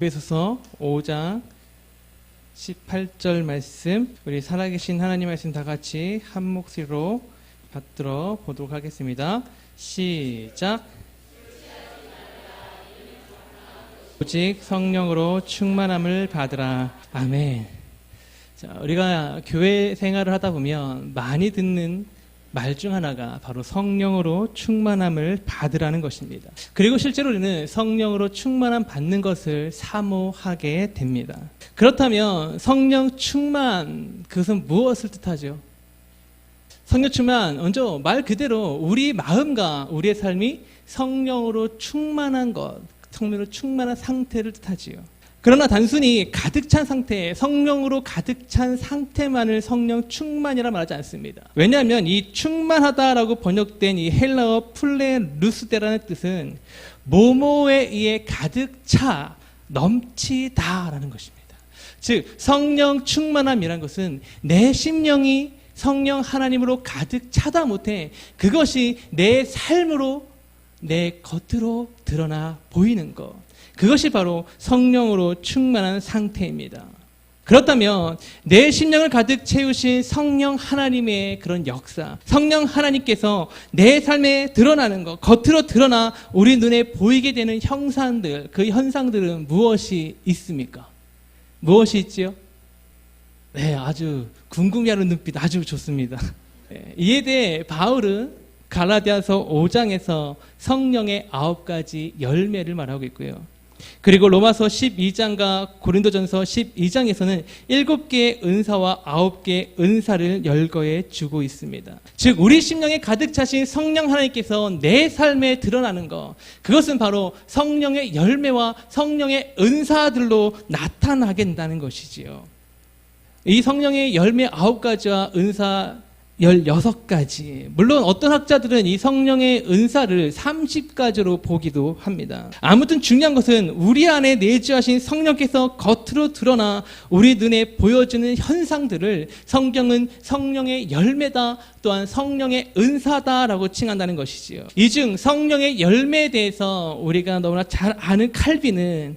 에베소서 5장 18절 말씀 우리 살아계신 하나님 말씀 다 같이 한 목소리로 받들어 보도록 하겠습니다. 시작. 오직 성령으로 충만함을 받으라. 아멘. 자, 우리가 교회 생활을 하다 보면 많이 듣는 말 중 하나가 바로 성령으로 충만함을 받으라는 것입니다. 그리고 실제로 우리는 성령으로 충만함 받는 것을 사모하게 됩니다. 그렇다면 성령 충만, 그것은 무엇을 뜻하죠? 성령 충만, 먼저 말 그대로 우리 마음과 우리의 삶이 성령으로 충만한 것, 성령으로 충만한 상태를 뜻하지요. 그러나 단순히 가득 찬 상태, 성령으로 가득 찬 상태만을 성령 충만이라 말하지 않습니다. 왜냐하면 이 충만하다라고 번역된 이 헬라어 플레루스데라는 뜻은 모모에 의해 가득 차 넘치다라는 것입니다. 즉 성령 충만함이란 것은 내 심령이 성령 하나님으로 가득 차다 못해 그것이 내 삶으로 내 겉으로 드러나 보이는 것. 그것이 바로 성령으로 충만한 상태입니다. 그렇다면 내 심령을 가득 채우신 성령 하나님의 그런 역사, 성령 하나님께서 내 삶에 드러나는 것, 겉으로 드러나 우리 눈에 보이게 되는 형상들, 그 현상들은 무엇이 있습니까? 무엇이 있지요? 네, 아주 궁금해하는 눈빛 아주 좋습니다. 네, 이에 대해 바울은 갈라디아서 5장에서 성령의 아홉 가지 열매를 말하고 있고요. 그리고 로마서 12장과 고린도전서 12장에서는 일곱 개의 은사와 아홉 개의 은사를 열거해 주고 있습니다. 즉 우리 심령에 가득 차신 성령 하나님께서 내 삶에 드러나는 것 그것은 바로 성령의 열매와 성령의 은사들로 나타나게 된다는 것이지요. 이 성령의 열매 아홉 가지와 은사 16가지. 물론 어떤 학자들은 이 성령의 은사를 30가지로 보기도 합니다. 아무튼 중요한 것은 우리 안에 내주하신 성령께서 겉으로 드러나 우리 눈에 보여주는 현상들을 성경은 성령의 열매다 또한 성령의 은사다라고 칭한다는 것이지요. 이 중 성령의 열매에 대해서 우리가 너무나 잘 아는 칼빈은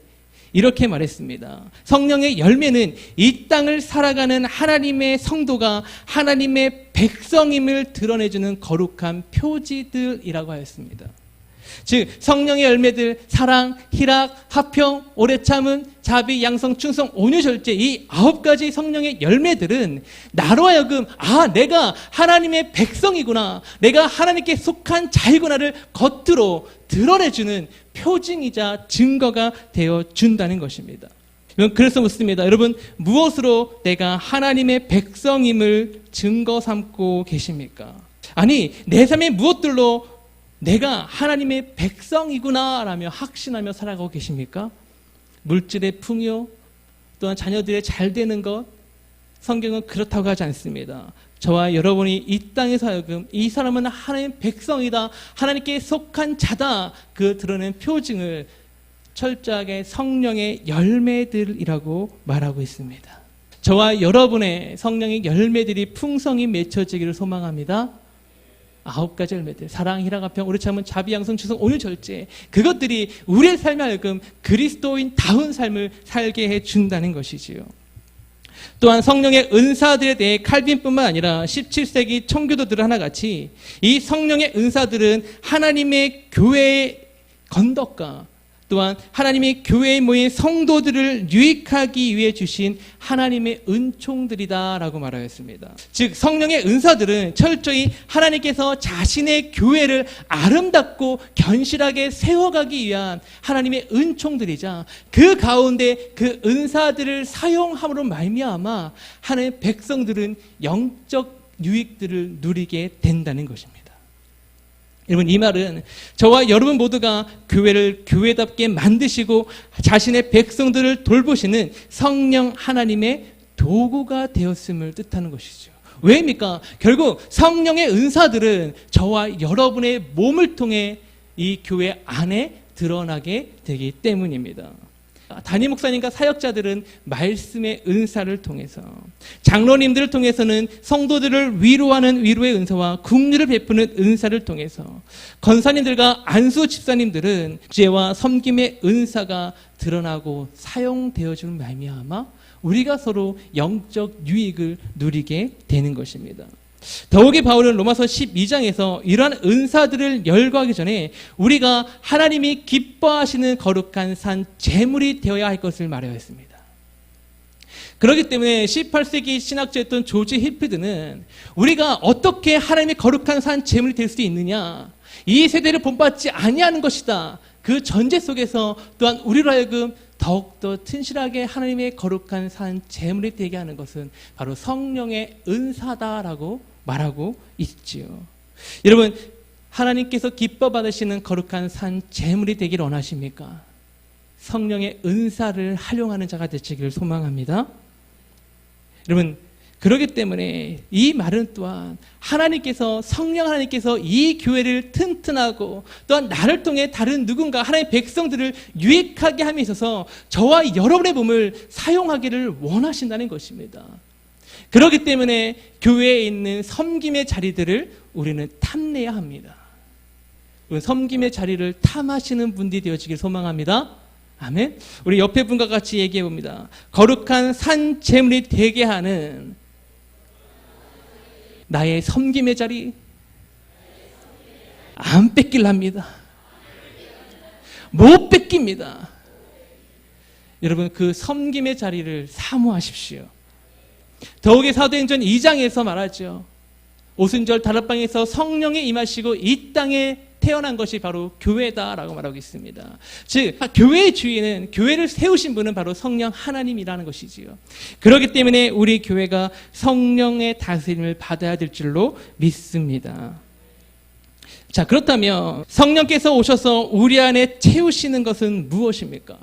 이렇게 말했습니다. 성령의 열매는 이 땅을 살아가는 하나님의 성도가 하나님의 백성임을 드러내주는 거룩한 표지들이라고 하였습니다. 즉 성령의 열매들 사랑, 희락, 화평, 오래 참은, 자비, 양성, 충성, 온유, 절제 이 아홉 가지 성령의 열매들은 나로 하여금 아 내가 하나님의 백성이구나 내가 하나님께 속한 자이구나를 겉으로 드러내주는 표징이자 증거가 되어 준다는 것입니다. 그래서 묻습니다. 여러분 무엇으로 내가 하나님의 백성임을 증거 삼고 계십니까? 아니 내 삶의 무엇들로 내가 하나님의 백성이구나라며 확신하며 살아가고 계십니까? 물질의 풍요, 또한 자녀들의 잘 되는 것, 성경은 그렇다고 하지 않습니다. 저와 여러분이 이 땅에서 하여금 이 사람은 하나님의 백성이다, 하나님께 속한 자다, 그 드러낸 표징을 철저하게 성령의 열매들이라고 말하고 있습니다. 저와 여러분의 성령의 열매들이 풍성히 맺혀지기를 소망합니다. 아홉 가지 열매들 사랑, 희락, 화평, 오래 참은 자비, 양성, 추성, 오늘 절제 그것들이 우리의 삶에 하여금 그리스도인 다운 삶을 살게 해 준다는 것이지요. 또한 성령의 은사들에 대해 칼빈뿐만 아니라 17세기 청교도들 하나같이 이 성령의 은사들은 하나님의 교회의 건덕과 또한 하나님의 교회에 모인 성도들을 유익하기 위해 주신 하나님의 은총들이다라고 말하였습니다. 즉 성령의 은사들은 철저히 하나님께서 자신의 교회를 아름답고 견실하게 세워가기 위한 하나님의 은총들이자 그 가운데 그 은사들을 사용함으로 말미암아 하나님의 백성들은 영적 유익들을 누리게 된다는 것입니다. 여러분 이 말은 저와 여러분 모두가 교회를 교회답게 만드시고 자신의 백성들을 돌보시는 성령 하나님의 도구가 되었음을 뜻하는 것이죠. 왜입니까? 결국 성령의 은사들은 저와 여러분의 몸을 통해 이 교회 안에 드러나게 되기 때문입니다. 담임 목사님과 사역자들은 말씀의 은사를 통해서 장로님들을 통해서는 성도들을 위로하는 위로의 은사와 국리를 베푸는 은사를 통해서 건사님들과 안수 집사님들은 죄와 섬김의 은사가 드러나고 사용되어주는 말미암아 우리가 서로 영적 유익을 누리게 되는 것입니다. 더욱이 바울은 로마서 12장에서 이러한 은사들을 열거하기 전에 우리가 하나님이 기뻐하시는 거룩한 산 제물이 되어야 할 것을 말하였습니다. 그렇기 때문에 18세기 신학자였던 조지 힐피드는 우리가 어떻게 하나님의 거룩한 산 제물이 될 수 있느냐 이 세대를 본받지 아니하는 것이다. 그 전제 속에서 또한 우리로 하여금 더욱더 튼실하게 하나님의 거룩한 산 제물이 되게 하는 것은 바로 성령의 은사다라고 말하고 있지요. 여러분, 하나님께서 기뻐 받으시는 거룩한 산 제물이 되기를 원하십니까? 성령의 은사를 활용하는 자가 되시기를 소망합니다. 여러분, 그렇기 때문에 이 말은 또한 하나님께서 성령 하나님께서 이 교회를 튼튼하고 또한 나를 통해 다른 누군가 하나님의 백성들을 유익하게 함에 있어서 저와 여러분의 몸을 사용하기를 원하신다는 것입니다. 그렇기 때문에 교회에 있는 섬김의 자리들을 우리는 탐내야 합니다. 섬김의 자리를 탐하시는 분들이 되어지길 소망합니다. 아멘. 우리 옆에 분과 같이 얘기해 봅니다. 거룩한 산 재물이 되게 하는 나의 섬김의 자리 안 뺏길랍니다. 못 뺏깁니다. 여러분 그 섬김의 자리를 사모하십시오. 더욱이 사도행전 2장에서 말하죠. 오순절 다락방에서 성령이 임하시고 이 땅에 태어난 것이 바로 교회다라고 말하고 있습니다. 즉 교회의 주인은 교회를 세우신 분은 바로 성령 하나님이라는 것이지요. 그렇기 때문에 우리 교회가 성령의 다스림을 받아야 될 줄로 믿습니다. 자 그렇다면 성령께서 오셔서 우리 안에 채우시는 것은 무엇입니까?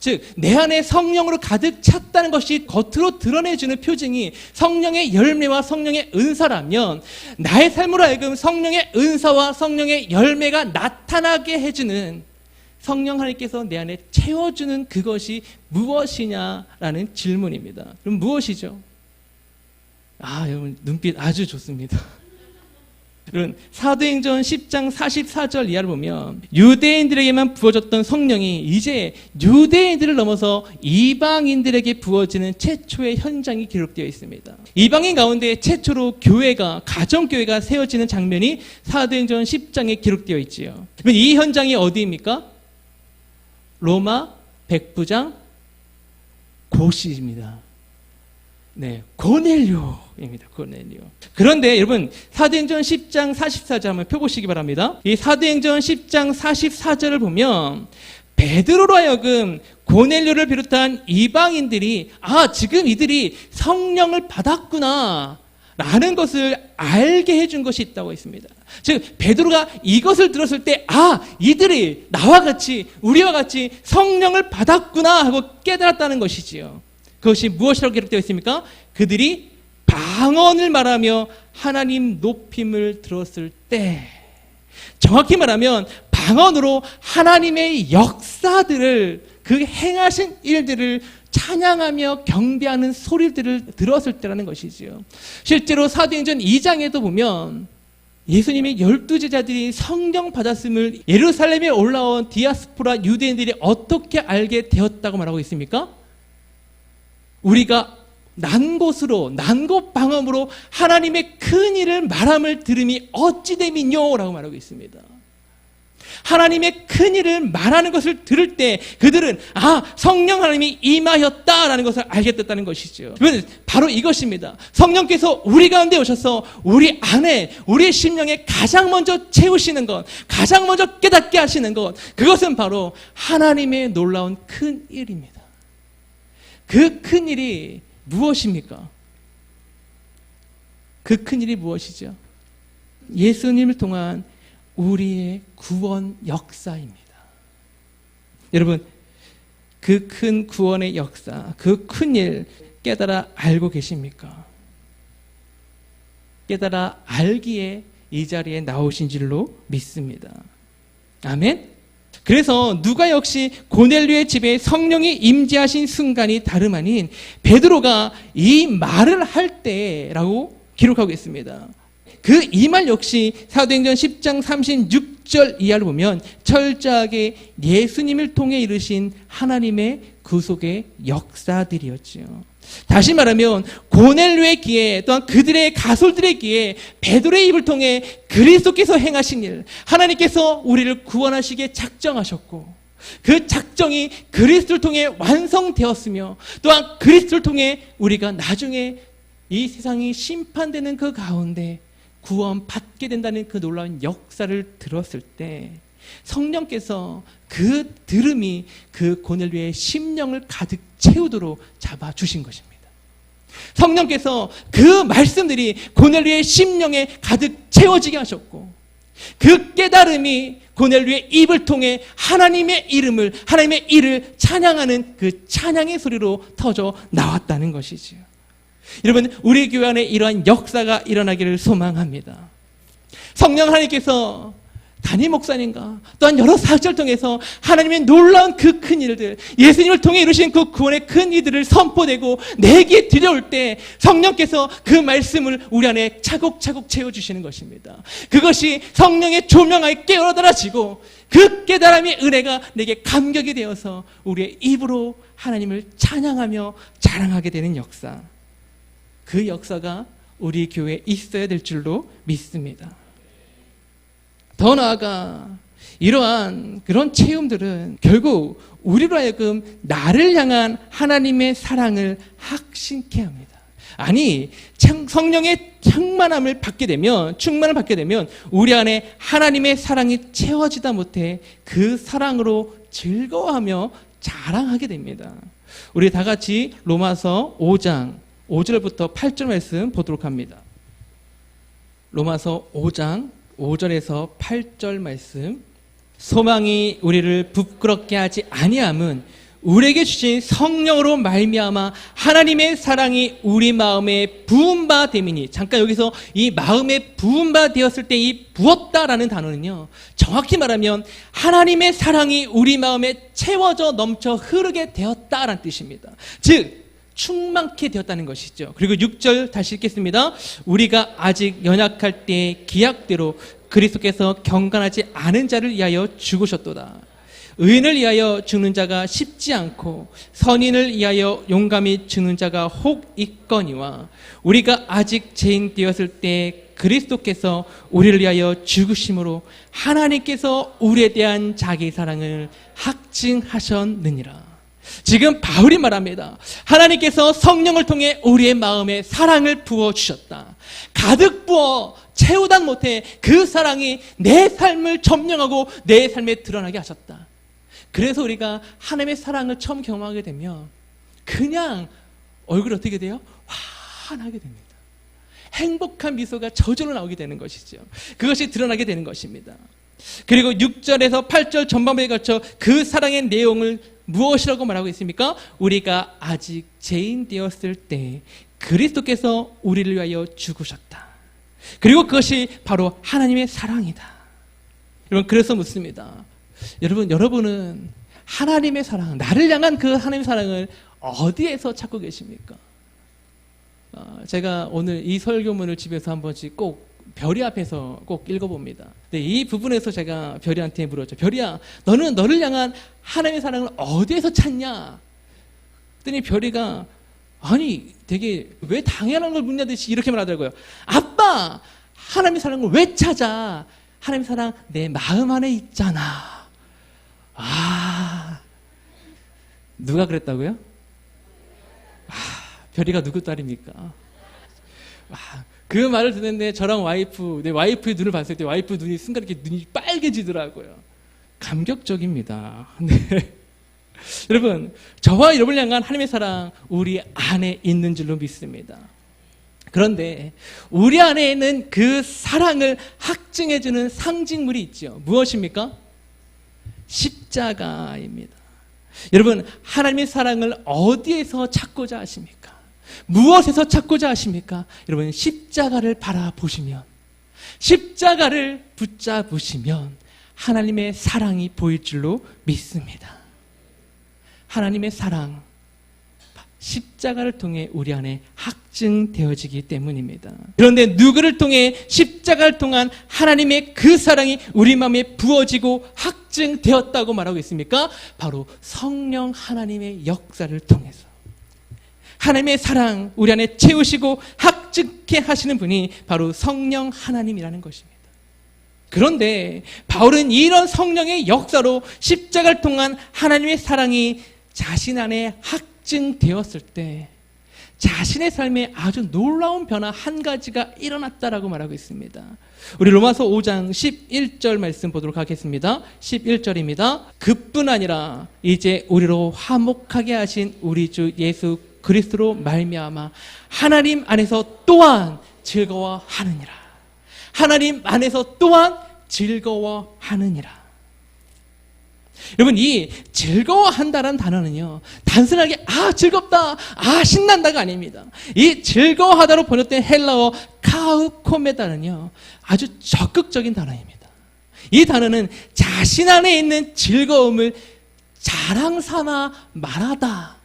즉, 내 안에 성령으로 가득 찼다는 것이 겉으로 드러내주는 표징이 성령의 열매와 성령의 은사라면, 나의 삶으로 하여금 성령의 은사와 성령의 열매가 나타나게 해주는 성령 하나님께서 내 안에 채워주는 그것이 무엇이냐라는 질문입니다. 그럼 무엇이죠? 아, 여러분, 눈빛 아주 좋습니다. 여러분, 사도행전 10장 44절 이하를 보면 유대인들에게만 부어졌던 성령이 이제 유대인들을 넘어서 이방인들에게 부어지는 최초의 현장이 기록되어 있습니다. 이방인 가운데 최초로 교회가 가정교회가 세워지는 장면이 사도행전 10장에 기록되어 있지요. 이 현장이 어디입니까? 로마 백부장 고시입니다. 네, 고넬료입니다. 고넬료. 그런데 여러분 사도행전 10장 44절 한번 펴보시기 바랍니다. 이 사도행전 10장 44절을 보면 베드로로 하여금 고넬료를 비롯한 이방인들이 아 지금 이들이 성령을 받았구나 라는 것을 알게 해준 것이 있다고 했습니다. 즉 베드로가 이것을 들었을 때 아 이들이 나와 같이 우리와 같이 성령을 받았구나 하고 깨달았다는 것이지요. 그것이 무엇이라고 기록되어 있습니까? 그들이 방언을 말하며 하나님 높임을 들었을 때 정확히 말하면 방언으로 하나님의 역사들을 그 행하신 일들을 찬양하며 경배하는 소리들을 들었을 때라는 것이지요. 실제로 사도행전 2장에도 보면 예수님의 열두 제자들이 성령 받았음을 예루살렘에 올라온 디아스포라 유대인들이 어떻게 알게 되었다고 말하고 있습니까? 우리가 난 곳으로 난곳 방언으로 하나님의 큰 일을 말함을 들음이 어찌 됨이뇨라고 말하고 있습니다. 하나님의 큰 일을 말하는 것을 들을 때 그들은 아 성령 하나님이 임하였다라는 것을 알게 됐다는 것이죠. 바로 이것입니다. 성령께서 우리 가운데 오셔서 우리 안에 우리의 심령에 가장 먼저 채우시는 것, 가장 먼저 깨닫게 하시는 것, 그것은 바로 하나님의 놀라운 큰 일입니다. 그 큰 일이 무엇입니까? 그 큰 일이 무엇이죠? 예수님을 통한 우리의 구원 역사입니다. 여러분, 그 큰 구원의 역사, 그 큰 일 깨달아 알고 계십니까? 깨달아 알기에 이 자리에 나오신 줄로 믿습니다. 아멘? 그래서 누가 역시 고넬류의 집에 성령이 임재하신 순간이 다름 아닌 베드로가 이 말을 할 때라고 기록하고 있습니다. 그 이 말 역시 사도행전 10장 36절 이하를 보면 철저하게 예수님을 통해 이루신 하나님의 구속의 역사들이었지요. 다시 말하면 고넬료의 기에 또한 그들의 가솔들의 기에 베드로의 입을 통해 그리스도께서 행하신 일 하나님께서 우리를 구원하시게 작정하셨고 그 작정이 그리스도를 통해 완성되었으며 또한 그리스도를 통해 우리가 나중에 이 세상이 심판되는 그 가운데 구원 받게 된다는 그 놀라운 역사를 들었을 때 성령께서 그 들음이 그 고넬료의 심령을 가득 채우도록 잡아 주신 것입니다. 성령께서 그 말씀들이 고넬료의 심령에 가득 채워지게 하셨고 그 깨달음이 고넬료의 입을 통해 하나님의 이름을 하나님의 일을 찬양하는 그 찬양의 소리로 터져 나왔다는 것이지요. 여러분 우리 교회 안에 이러한 역사가 일어나기를 소망합니다. 성령 하나님께서 담임 목사님과 또한 여러 사역자를 통해서 하나님의 놀라운 그 큰 일들, 예수님을 통해 이루신 그 구원의 큰 일들을 선포되고 내게 들여올 때 성령께서 그 말씀을 우리 안에 차곡차곡 채워주시는 것입니다. 그것이 성령의 조명하에 깨어들어지고 그 깨달음의 은혜가 내게 감격이 되어서 우리의 입으로 하나님을 찬양하며 자랑하게 되는 역사. 그 역사가 우리 교회에 있어야 될 줄로 믿습니다. 더 나아가 이러한 그런 체험들은 결국 우리로 하여금 나를 향한 하나님의 사랑을 확신케 합니다. 아니 성령의 충만함을 받게 되면 충만을 받게 되면 우리 안에 하나님의 사랑이 채워지다 못해 그 사랑으로 즐거워하며 자랑하게 됩니다. 우리 다 같이 로마서 5장 5절부터 8절 말씀 보도록 합니다. 로마서 5장 5절에서 8절 말씀. 소망이 우리를 부끄럽게 하지 아니함은 우리에게 주신 성령으로 말미암아 하나님의 사랑이 우리 마음에 부은 바 됨이니 잠깐 여기서 이 마음에 부은 바 되었을 때 이 부었다라는 단어는요 정확히 말하면 하나님의 사랑이 우리 마음에 채워져 넘쳐 흐르게 되었다라는 뜻입니다 즉 충만케 되었다는 것이죠. 그리고 6절 다시 읽겠습니다. 우리가 아직 연약할 때 기약대로 그리스도께서 경건하지 않은 자를 위하여 죽으셨도다. 의인을 위하여 죽는 자가 쉽지 않고 선인을 위하여 용감히 죽는 자가 혹 있거니와 우리가 아직 죄인 되었을 때 그리스도께서 우리를 위하여 죽으심으로 하나님께서 우리에 대한 자기 사랑을 확증하셨느니라. 지금 바울이 말합니다. 하나님께서 성령을 통해 우리의 마음에 사랑을 부어 주셨다. 가득 부어 채우다 못해 그 사랑이 내 삶을 점령하고 내 삶에 드러나게 하셨다. 그래서 우리가 하나님의 사랑을 처음 경험하게 되면 그냥 얼굴이 어떻게 돼요? 환하게 됩니다. 행복한 미소가 저절로 나오게 되는 것이죠. 그것이 드러나게 되는 것입니다. 그리고 6절에서 8절 전반부에 걸쳐 그 사랑의 내용을 무엇이라고 말하고 있습니까? 우리가 아직 죄인 되었을 때 그리스도께서 우리를 위하여 죽으셨다. 그리고 그것이 바로 하나님의 사랑이다. 여러분 그래서 묻습니다. 여러분 여러분은 하나님의 사랑, 나를 향한 그 하나님의 사랑을 어디에서 찾고 계십니까? 어, 제가 오늘 이 설교문을 집에서 한 번씩 꼭 별이 앞에서 꼭 읽어봅니다. 네, 이 부분에서 제가 별이한테 물었죠. 별이야, 너는 너를 향한 하나님의 사랑을 어디에서 찾냐? 그랬더니 별이가 아니 되게 왜 당연한 걸 묻냐듯이 이렇게 말하더라고요. 아빠, 하나님의 사랑을 왜 찾아? 하나님의 사랑 내 마음 안에 있잖아. 아, 누가 그랬다고요? 아, 별이가 누구 딸입니까? 아, 그 말을 듣는데 저랑 와이프, 내 와이프의 눈을 봤을 때 와이프 눈이 순간 이렇게 눈이 빨개지더라고요. 감격적입니다. 네. 여러분, 저와 여러분을 향한 하나님의 사랑 우리 안에 있는 줄로 믿습니다. 그런데 우리 안에 있는 그 사랑을 확증해 주는 상징물이 있죠. 무엇입니까? 십자가입니다. 여러분, 하나님의 사랑을 어디에서 찾고자 하십니까? 무엇에서 찾고자 하십니까? 여러분, 십자가를 바라보시면, 십자가를 붙잡으시면, 하나님의 사랑이 보일 줄로 믿습니다. 하나님의 사랑, 십자가를 통해 우리 안에 확증되어지기 때문입니다. 그런데 누구를 통해 십자가를 통한 하나님의 그 사랑이 우리 마음에 부어지고 확증되었다고 말하고 있습니까? 바로 성령 하나님의 역사를 통해서. 하나님의 사랑 우리 안에 채우시고 확증케 하시는 분이 바로 성령 하나님이라는 것입니다. 그런데 바울은 이런 성령의 역사로 십자가를 통한 하나님의 사랑이 자신 안에 확증되었을 때 자신의 삶에 아주 놀라운 변화 한 가지가 일어났다라고 말하고 있습니다. 우리 로마서 5장 11절 말씀 보도록 하겠습니다. 11절입니다. 그뿐 아니라 이제 우리로 화목하게 하신 우리 주 예수 그리스도로 말미암아 하나님 안에서 또한 즐거워하느니라. 하나님 안에서 또한 즐거워하느니라. 여러분, 이 즐거워한다는 단어는요, 단순하게, 아, 즐겁다, 아, 신난다가 아닙니다. 이 즐거워하다로 번역된 헬라어 카우코메다는요, 아주 적극적인 단어입니다. 이 단어는 자신 안에 있는 즐거움을 자랑 삼아 말하다.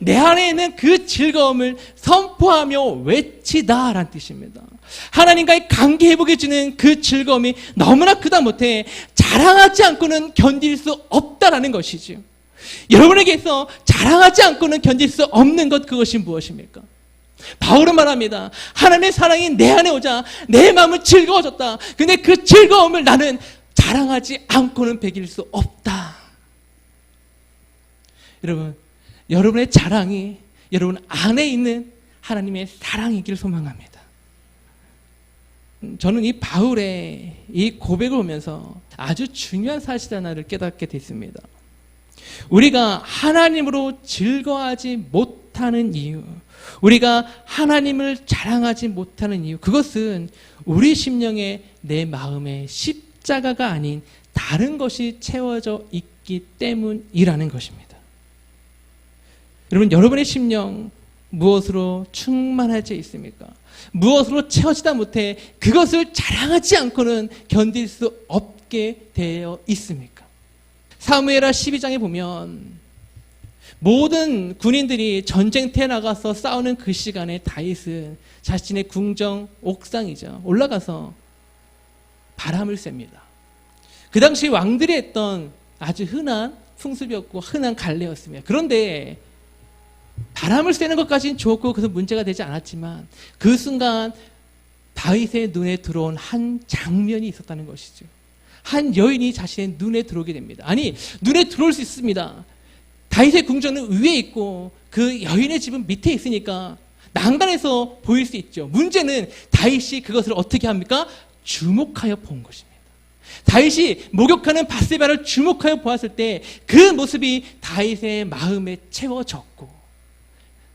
내 안에 있는 그 즐거움을 선포하며 외치다라는 뜻입니다. 하나님과의 관계 회복해 주는 그 즐거움이 너무나 크다 못해 자랑하지 않고는 견딜 수 없다라는 것이지요. 여러분에게서 자랑하지 않고는 견딜 수 없는 것 그것이 무엇입니까? 바울은 말합니다. 하나님의 사랑이 내 안에 오자 내 마음은 즐거워졌다. 근데 그 즐거움을 나는 자랑하지 않고는 배길 수 없다. 여러분, 여러분의 자랑이 여러분 안에 있는 하나님의 사랑이길 소망합니다. 음, 저는 이 바울의 이 고백을 보면서 아주 중요한 사실 하나를 깨닫게 됐습니다. 우리가 하나님으로 즐거워하지 못하는 이유, 우리가 하나님을 자랑하지 못하는 이유, 그것은 우리 심령에 내 마음에 십자가가 아닌 다른 것이 채워져 있기 때문이라는 것입니다. 여러분, 여러분의 심령 무엇으로 충만하지 있습니까? 무엇으로 채워지다 못해 그것을 자랑하지 않고는 견딜 수 없게 되어 있습니까? 사무엘하 12장에 보면 모든 군인들이 전쟁터에 나가서 싸우는 그 시간에 다윗은 자신의 궁정 옥상이죠. 올라가서 바람을 쐭니다. 그 당시 왕들이 했던 아주 흔한 풍습이었고 흔한 갈래였습니다. 그런데 바람을 쐬는 것까지는 좋고 그래서 문제가 되지 않았지만 그 순간 다윗의 눈에 들어온 한 장면이 있었다는 것이죠. 한 여인이 자신의 눈에 들어오게 됩니다. 아니 눈에 들어올 수 있습니다. 다윗의 궁전은 위에 있고 그 여인의 집은 밑에 있으니까 난간에서 보일 수 있죠. 문제는 다윗이 그것을 어떻게 합니까? 주목하여 본 것입니다. 다윗이 목욕하는 바세바를 주목하여 보았을 때 그 모습이 다윗의 마음에 채워졌고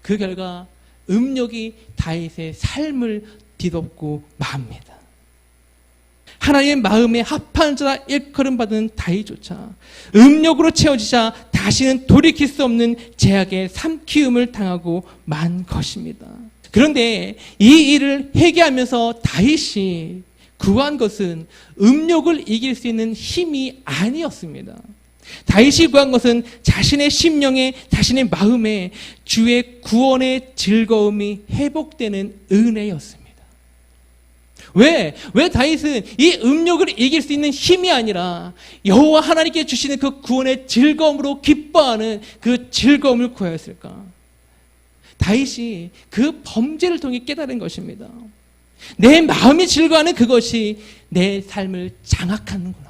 그 결과 음욕이 다윗의 삶을 뒤덮고 맙니다. 하나님의 마음에 합한 자라 일컬음 받은 다윗조차 음욕으로 채워지자 다시는 돌이킬 수 없는 제약의 삼키움을 당하고 만 것입니다. 그런데 이 일을 회개하면서 다윗이 구한 것은 음욕을 이길 수 있는 힘이 아니었습니다. 다윗이 구한 것은 자신의 심령에 자신의 마음에 주의 구원의 즐거움이 회복되는 은혜였습니다. 왜? 왜 다윗은 이 음욕을 이길 수 있는 힘이 아니라 여호와 하나님께 주시는 그 구원의 즐거움으로 기뻐하는 그 즐거움을 구하였을까? 다윗이 그 범죄를 통해 깨달은 것입니다. 내 마음이 즐거워하는 그것이 내 삶을 장악하는구나.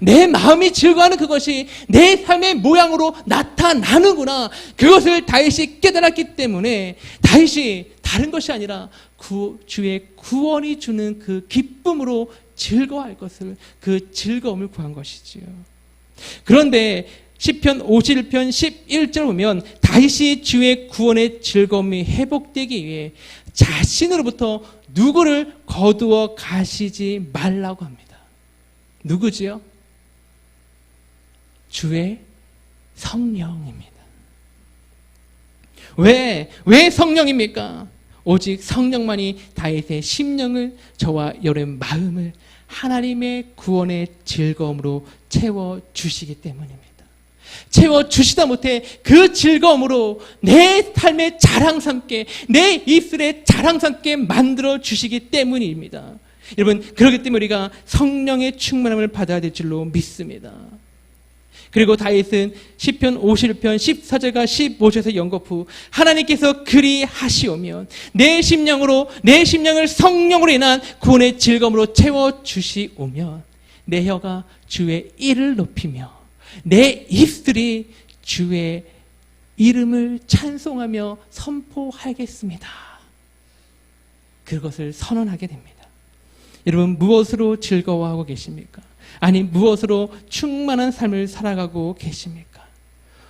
내 마음이 즐거워하는 그것이 내 삶의 모양으로 나타나는구나. 그것을 다윗이 깨달았기 때문에 다윗이 다른 것이 아니라 구, 주의 구원이 주는 그 기쁨으로 즐거워할 것을 그 즐거움을 구한 것이지요. 그런데 시편 51편 11절 보면 다윗이 주의 구원의 즐거움이 회복되기 위해 자신으로부터 누구를 거두어 가시지 말라고 합니다. 누구지요? 주의 성령입니다. 왜, 왜 성령입니까? 오직 성령만이 다윗의 심령을 저와 여러분 마음을 하나님의 구원의 즐거움으로 채워 주시기 때문입니다. 채워 주시다 못해 그 즐거움으로 내 삶의 자랑 삼게 내 입술의 자랑 삼게 만들어 주시기 때문입니다. 여러분 그렇기 때문에 우리가 성령의 충만함을 받아야 될 줄로 믿습니다. 그리고 다윗은 시편 51편 14절과 15절에서 연거푸 하나님께서 그리 하시오면 내 심령으로 내 심령을 성령으로 인한 구원의 즐거움으로 채워 주시오면 내 혀가 주의 이를 높이며 내 입술이 주의 이름을 찬송하며 선포하겠습니다. 그것을 선언하게 됩니다. 여러분 무엇으로 즐거워하고 계십니까? 아니 무엇으로 충만한 삶을 살아가고 계십니까?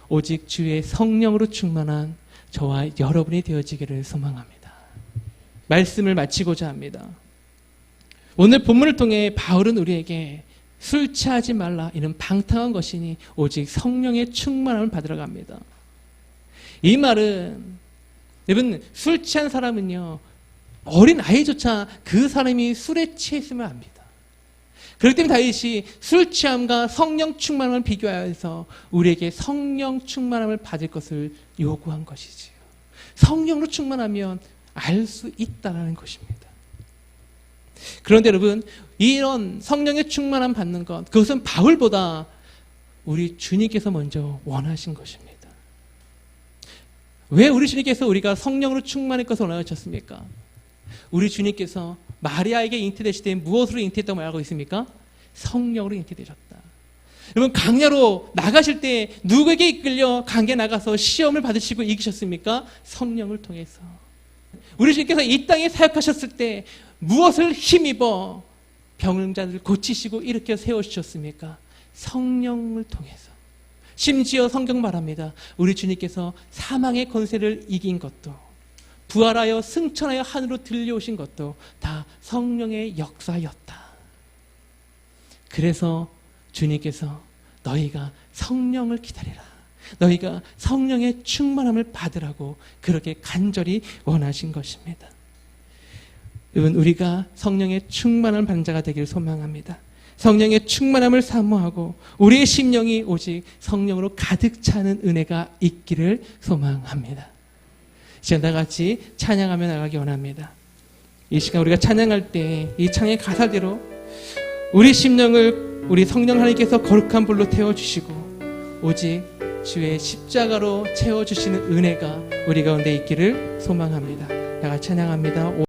오직 주의 성령으로 충만한 저와 여러분이 되어지기를 소망합니다. 말씀을 마치고자 합니다. 오늘 본문을 통해 바울은 우리에게 술 취하지 말라 이는 방탕한 것이니 오직 성령의 충만함을 받으러 갑니다. 이 말은 여러분 술 취한 사람은요 어린 아이조차 그 사람이 술에 취했으면 압니다. 그렇기 때문에 다윗이 술 취함과 성령 충만함을 비교하여서 우리에게 성령 충만함을 받을 것을 요구한 것이지요. 성령으로 충만하면 알 수 있다라는 것입니다. 그런데 여러분 이런 성령의 충만함 받는 것 그것은 바울보다 우리 주님께서 먼저 원하신 것입니다. 왜 우리 주님께서 우리가 성령으로 충만할 것을 원하셨습니까? 우리 주님께서 마리아에게 잉태되실 때 무엇으로 잉태했다고 말하고 있습니까? 성령으로 잉태되셨다. 여러분 강야로 나가실 때 누구에게 이끌려 강에 나가서 시험을 받으시고 이기셨습니까? 성령을 통해서. 우리 주님께서 이 땅에 사역하셨을 때 무엇을 힘입어 병자들을 고치시고 일으켜 세우셨습니까? 성령을 통해서. 심지어 성경 말합니다. 우리 주님께서 사망의 권세를 이긴 것도 부활하여 승천하여 하늘로 들려오신 것도 다 성령의 역사였다. 그래서 주님께서 너희가 성령을 기다리라. 너희가 성령의 충만함을 받으라고 그렇게 간절히 원하신 것입니다. 여러분, 우리가 성령의 충만한 반자가 되기를 소망합니다. 성령의 충만함을 사모하고 우리의 심령이 오직 성령으로 가득 차는 은혜가 있기를 소망합니다. 이제 다 같이 찬양하며 나가기 원합니다. 이 시간 우리가 찬양할 때 이 창의 가사대로 우리 심령을 우리 성령 하나님께서 거룩한 불로 태워주시고 오직 주의 십자가로 채워주시는 은혜가 우리 가운데 있기를 소망합니다. 다 같이 찬양합니다.